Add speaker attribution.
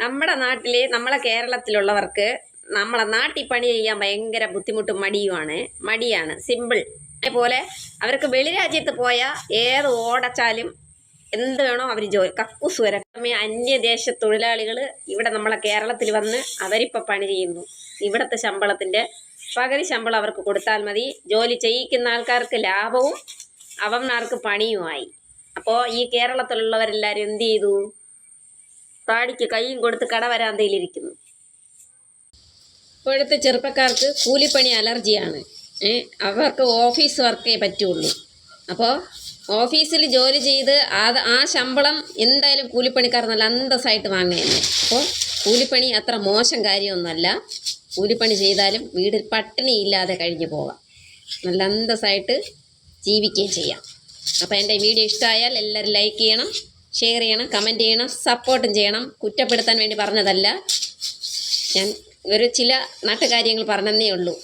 Speaker 1: നമ്മുടെ നാട്ടിൽ നമ്മളെ കേരളത്തിലുള്ളവർക്ക് നമ്മളെ നാട്ടിൽ പണി ചെയ്യാൻ ഭയങ്കര ബുദ്ധിമുട്ടും മടിയുമാണ്. മടിയാണ്. സിമ്പിൾ അതേപോലെ അവർക്ക് വെളിരാജ്യത്ത് പോയാൽ ഏത് ഓടച്ചാലും എന്ത് വേണോ അവർ ജോലി. കക്കൂസ് വരെ. അന്യദേശ തൊഴിലാളികൾ ഇവിടെ നമ്മളെ കേരളത്തിൽ വന്ന് അവരിപ്പോൾ പണി ചെയ്യുന്നു. ഇവിടുത്തെ ശമ്പളത്തിന്റെ പകുതി ശമ്പളം അവർക്ക് കൊടുത്താൽ മതി. ജോലി ചെയ്യിക്കുന്ന ആൾക്കാർക്ക് ലാഭവും അവന്മാർക്ക് പണിയുമായി. അപ്പോൾ ഈ കേരളത്തിലുള്ളവരെല്ലാവരും എന്ത് ചെയ്തു? താടിക്ക് കൈയും കൊടുത്ത് കടവരാന്തയിലിരിക്കുന്നു ഇപ്പോഴത്തെ ചെറുപ്പക്കാർക്ക് കൂലിപ്പണി അലർജിയാണ്. അവർക്ക് ഓഫീസ് വർക്കേ പറ്റുള്ളൂ. അപ്പോൾ ഓഫീസിൽ ജോലി ചെയ്ത് അത് ആ ശമ്പളം എന്തായാലും കൂലിപ്പണിക്കാർ നല്ല അന്തസ്സായിട്ട് വാങ്ങുകയല്ലേ? അപ്പോൾ കൂലിപ്പണി അത്ര മോശം കാര്യമൊന്നുമല്ല. കൂലിപ്പണി ചെയ്താലും വീട് പട്ടിണി ഇല്ലാതെ കഴിഞ്ഞു പോകാം നല്ല അന്തസ്സായിട്ട് ജീവിക്കുകയും ചെയ്യാം. അപ്പോൾ എന്റെ വീഡിയോ ഇഷ്ടമായാൽ എല്ലാവരും ലൈക്ക് ചെയ്യണം. ഷെയർ ചെയ്യണം കമന്റ് ചെയ്യണം സപ്പോർട്ടും ചെയ്യണം. കുറ്റപ്പെടുത്താൻ വേണ്ടി പറഞ്ഞതല്ല. ഞാൻ ഒരു ചില നാട്ടുകാര്യങ്ങൾ പറഞ്ഞതേ ഉള്ളൂ.